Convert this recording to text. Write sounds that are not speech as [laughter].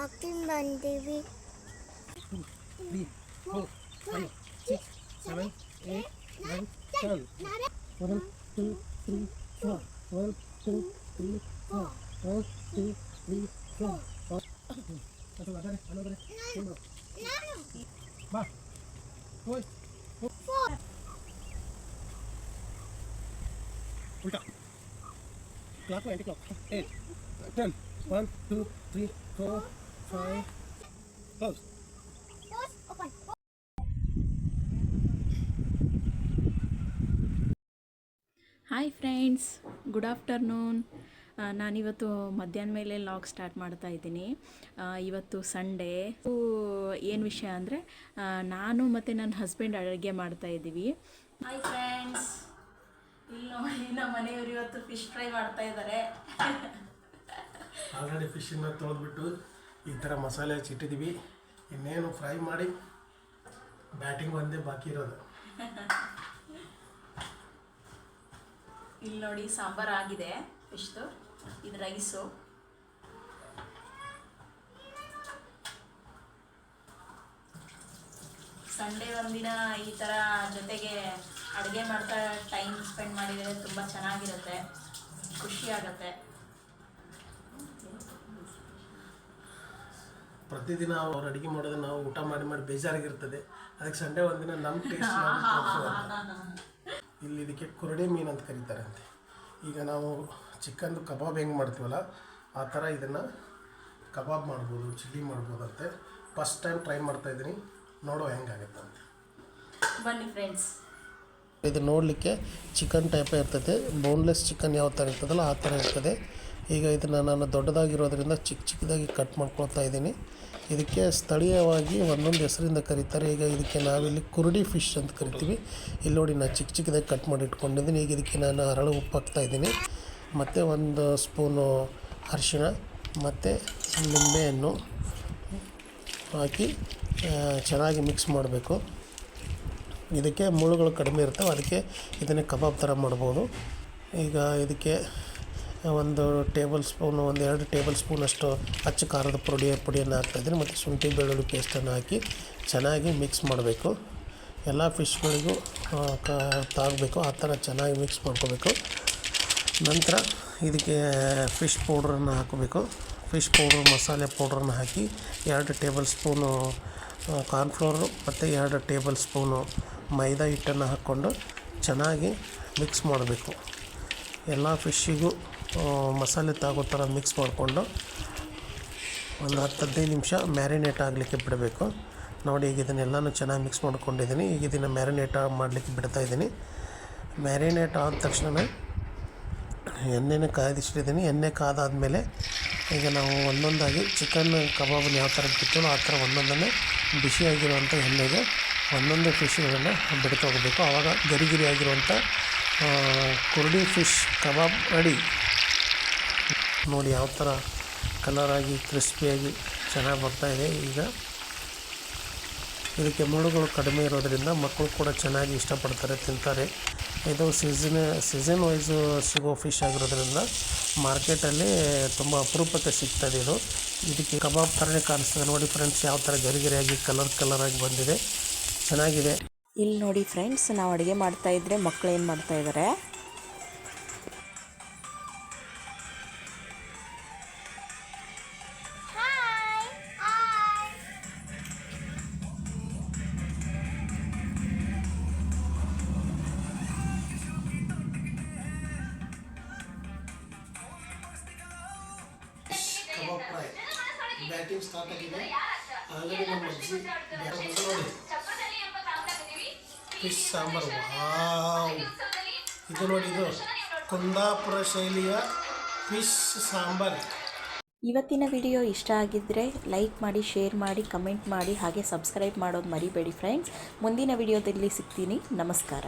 aking bandiri. Two, three, four, five, six, seven, eight, nine, ten. One, two, three, four. One, two, three, four. One, two, three, four. Satu lagi, anu lagi. Nano. Ba. Oi. Four. Ulta. Clock, anti clock. Eight, ten. One, two, three, four. Close. Hi friends good afternoon ನಾನಿವತ್ತು ಮಧ್ಯಾಹ್ನ ಮೇಲೆ log start ಮಾಡ್ತಾ ಇದ್ದೀನಿ. ಇವತ್ತು Sunday ಏನು ವಿಷಯ ಅಂದರೆ ನಾನು ಮತ್ತು ನನ್ನ ಹಸ್ಬೆಂಡ್ ಅಡುಗೆ ಮಾಡ್ತಾ ಇದ್ದೀವಿ. ಹಾಯ್ ಫ್ರೆಂಡ್ಸ್ ಇಲ್ಲಿ ನೋಡಿ ನಮ್ಮ ಮನೆಯವರು ಇವತ್ತು ಫಿಶ್ ಫ್ರೈ ಮಾಡ್ತಾ ಇದ್ದಾರೆ. [laughs] ಆಲ್ರೆಡಿ ಇನ್ನ ತೊಳೆದ್ಬಿಟ್ಟು ಈ ಥರ ಮಸಾಲೆ ಹಚ್ಚಿಟ್ಟಿದ್ದೀವಿ ಇನ್ನೇನು ಫ್ರೈ ಮಾಡಿ ಬ್ಯಾಟಿಂಗ್ ಒಂದೇ ಬಾಕಿ ಇರೋದು. ಇಲ್ಲಿ ನೋಡಿ ಸಾಂಬಾರು ಆಗಿದೆ. ಇಷ್ಟು ಇದು ರೈಸು. ಸಂಡೇ ಒಂದಿನ ಈ ಥರ ಜೊತೆಗೆ ಅಡುಗೆ ಮಾಡ್ತಾ ಟೈಮ್ ಸ್ಪೆಂಡ್ ಮಾಡಿದರೆ ತುಂಬ ಚೆನ್ನಾಗಿರುತ್ತೆ. ಖುಷಿ ಆಗುತ್ತೆ ಪ್ರತಿದಿನ ಅವ್ರು ಅಡುಗೆ ಮಾಡೋದು ನಾವು ಊಟ ಮಾಡಿ ಮಾಡಿ ಬೇಜಾರಾಗಿರ್ತದೆ. ಅದಕ್ಕೆ ಸಂಡೇ ಒಂದಿನ ನಮ್ಮ ಟೇಸ್ಟ್ [laughs] ಇಲ್ಲಿ ಇದಕ್ಕೆ ಕುರುಡೆ ಮೀನು ಅಂತ ಕರೀತಾರಂತೆ. ಈಗ ನಾವು ಚಿಕನ್ದು ಕಬಾಬ್ ಹೆಂಗೆ ಮಾಡ್ತೀವಲ್ಲ ಆ ಥರ ಇದನ್ನು ಕಬಾಬ್ ಮಾಡ್ಬೋದು ಚಿಲ್ಲಿ ಮಾಡ್ಬೋದಂತೆ. ಫಸ್ಟ್ ಟೈಮ್ ಟ್ರೈ ಮಾಡ್ತಾಯಿದ್ದೀನಿ ನೋಡೋ ಹೆಂಗಾಗುತ್ತೆ ಅಂತ ಬನ್ನಿ ಫ್ರೆಂಡ್ಸ್ ಇದು ನೋಡಲಿಕ್ಕೆ ಚಿಕನ್ ಟೈಪೇ ಇರ್ತದೆ. ಬೋನ್ಲೆಸ್ ಚಿಕನ್ ಯಾವ ಥರ ಇರ್ತದಲ್ಲ ಆ ಥರ ಇರ್ತದೆ. ಈಗ ಇದನ್ನು ನಾನು ದೊಡ್ಡದಾಗಿರೋದ್ರಿಂದ ಚಿಕ್ಕ ಚಿಕ್ಕದಾಗಿ ಕಟ್ ಮಾಡ್ಕೊಳ್ತಾ ಇದ್ದೀನಿ. ಇದಕ್ಕೆ ಸ್ಥಳೀಯವಾಗಿ ಒಂದೊಂದು ಹೆಸರಿಂದ ಕರೀತಾರೆ. ಈಗ ಇದಕ್ಕೆ ನಾವಿಲ್ಲಿ ಕುರುಡಿ ಫಿಶ್ ಅಂತ ಕರಿತೀವಿ. ಇಲ್ಲಿ ನೋಡಿ ನಾನು ಚಿಕ್ಕ ಚಿಕ್ಕದಾಗಿ ಕಟ್ ಮಾಡಿ ಇಟ್ಕೊಂಡಿದ್ದೀನಿ ಈಗ ಇದಕ್ಕೆ ನಾನು ಹರಳು ಉಪ್ಪು ಹಾಕ್ತಾ ಇದ್ದೀನಿ. ಮತ್ತು ಒಂದು ಸ್ಪೂನು ಅರಿಶಿಣ, ಮತ್ತು ನಿಂಬೆಹಣ್ಣು ಹಾಕಿ ಚೆನ್ನಾಗಿ ಮಿಕ್ಸ್ ಮಾಡಬೇಕು. ಇದಕ್ಕೆ ಮುಳ್ಳುಗಳು ಕಡಿಮೆ ಇರ್ತವೆ ಅದಕ್ಕೆ ಇದನ್ನೇ ಕಬಾಬ್ ಥರ ಮಾಡ್ಬೋದು. ಈಗ ಇದಕ್ಕೆ ಒಂದು ಟೇಬಲ್ ಸ್ಪೂನು, ಒಂದು ಎರಡು ಟೇಬಲ್ ಸ್ಪೂನಷ್ಟು ಅಚ್ಚ ಖಾರದ ಪುಡಿ, ಪುಡಿಯನ್ನು ಹಾಕ್ತಾಯಿದ್ದೀನಿ ಮತ್ತು ಶುಂಠಿ ಬೆಳ್ಳುಳ್ಳಿ ಪೇಸ್ಟನ್ನು ಹಾಕಿ ಚೆನ್ನಾಗಿ ಮಿಕ್ಸ್ ಮಾಡಬೇಕು. ಎಲ್ಲ ಫಿಶ್ಗಳಿಗೂ ಕ, ತಾಗಬೇಕು, ಆ ಥರ ಚೆನ್ನಾಗಿ ಮಿಕ್ಸ್ ಮಾಡ್ಕೋಬೇಕು. ನಂತರ ಇದಕ್ಕೆ ಫಿಶ್ ಪೌಡ್ರನ್ನು ಹಾಕಬೇಕು. ಫಿಶ್ ಪೌಡ್ರ್ ಮಸಾಲೆ ಪೌಡ್ರನ್ನು ಹಾಕಿ ಎರಡು ಟೇಬಲ್ ಸ್ಪೂನು ಕಾರ್ನ್ಫ್ಲೋರು ಮತ್ತು ಎರಡು ಟೇಬಲ್ ಸ್ಪೂನು ಮೈದಾ ಹಿಟ್ಟನ್ನು ಹಾಕ್ಕೊಂಡು ಚೆನ್ನಾಗಿ ಮಿಕ್ಸ್ ಮಾಡಬೇಕು. ಎಲ್ಲ ಫಿಶ್ಶಿಗೂ ಮಸಾಲೆ ತಾಗೋ ಥರ ಮಿಕ್ಸ್ ಮಾಡಿಕೊಂಡು ಒಂದು ಹತ್ತು ಹದಿನೈದು ನಿಮಿಷ ಮ್ಯಾರಿನೇಟ್ ಆಗಲಿಕ್ಕೆ ಬಿಡಬೇಕು. ನೋಡಿ, ಈಗ ಇದನ್ನೆಲ್ಲನೂ ಚೆನ್ನಾಗಿ ಮಿಕ್ಸ್ ಮಾಡ್ಕೊಂಡಿದ್ದೀನಿ. ಈಗ ಇದನ್ನು ಮ್ಯಾರಿನೇಟ್ ಮಾಡಲಿಕ್ಕೆ ಬಿಡ್ತಾ ಇದ್ದೀನಿ. ಮ್ಯಾರಿನೇಟ್ ಆದ ತಕ್ಷಣ ಎಣ್ಣೆನ ಕಾಯ್ದಿಟ್ಟಿದ್ದೀನಿ. ಎಣ್ಣೆ ಕಾದಾದಮೇಲೆ ಈಗ ನಾವು ಒಂದೊಂದಾಗಿ ಚಿಕನ್ ಕಬಾಬನ್ನು ಯಾವ ಥರ ಬಿಡ್ತೀವೋ ಆ ಥರ ಒಂದೊಂದನ್ನೇ ಬಿಸಿಯಾಗಿರುವಂಥ ಎಣ್ಣೆಗೆ ಒಂದೊಂದೇ ಫಿಶ್ಗಳನ್ನು ಬಿಡ್ತಾ ಹೋಗಬೇಕು. ಆವಾಗ ಗರಿ ಗರಿ ಆಗಿರುವಂಥ ಕುರುಡಿ ಫಿಶ್ ಕಬಾಬ್ ರೆಡಿ. ನೋಡಿ ಯಾವ ಥರ ಕಲರಾಗಿ ಕ್ರಿಸ್ಪಿಯಾಗಿ ಚೆನ್ನಾಗಿ ಬರ್ತಾಯಿದೆ ಈಗ ಇದಕ್ಕೆ ಮುಳ್ಳುಗಳು ಕಡಿಮೆ ಇರೋದರಿಂದ ಮಕ್ಕಳು ಕೂಡ ಚೆನ್ನಾಗಿ ಇಷ್ಟಪಡ್ತಾರೆ, ತಿಂತಾರೆ. ಇದು ಸೀಸನ್ ಸೀಸನ್ ವೈಸು ಸಿಗೋ ಫಿಶ್ ಆಗಿರೋದ್ರಿಂದ ಮಾರ್ಕೆಟಲ್ಲಿ ತುಂಬ ಅಪರೂಪಕ್ಕೆ ಸಿಗ್ತದೆ ಇದು ಇದಕ್ಕೆ ಕಬಾಬ್ ಥರನೇ ಕಾಣಿಸ್ತದೆ. ನೋಡಿ ಫ್ರೆಂಡ್ಸ್ ಯಾವ ಥರ ಗರಿಗರಿಯಾಗಿ ಕಲರ್ ಕಲರಾಗಿ ಬಂದಿದೆ. ಚೆನ್ನಾಗಿದೆ ಇಲ್ಲಿ ನೋಡಿ ಫ್ರೆಂಡ್ಸ್ ನಾವು ಅಡುಗೆ ಮಾಡ್ತಾ ಇದ್ರೆ ಮಕ್ಕಳು ಏನು ಮಾಡ್ತಾ ಇದ್ದಾರೆ hi hi kebab fry batting start ಆಗಿದೆ ಆಲ್ರೆಡಿ ನಮ್ಮ ಅಜ್ಜಿ ನೋಡಿ. ಫಿಶ್ ಸಾಂಬಾರು. ವಾವ್ ಇದು ನೋಡಿ, ಇದು ಕುಂದಾಪುರ ಶೈಲಿಯ ಫಿಶ್ ಸಾಂಬಾರ್. ಇವತ್ತಿನ ವಿಡಿಯೋ ಇಷ್ಟ ಆಗಿದ್ದರೆ ಲೈಕ್ ಮಾಡಿ ಶೇರ್ ಮಾಡಿ ಕಮೆಂಟ್ ಮಾಡಿ, ಹಾಗೆ ಸಬ್ಸ್ಕ್ರೈಬ್ ಮಾಡೋದು ಮರಿಬೇಡಿ ಫ್ರೆಂಡ್ಸ್ ಮುಂದಿನ ವಿಡಿಯೋದಲ್ಲಿ ಸಿಗ್ತೀನಿ. ನಮಸ್ಕಾರ.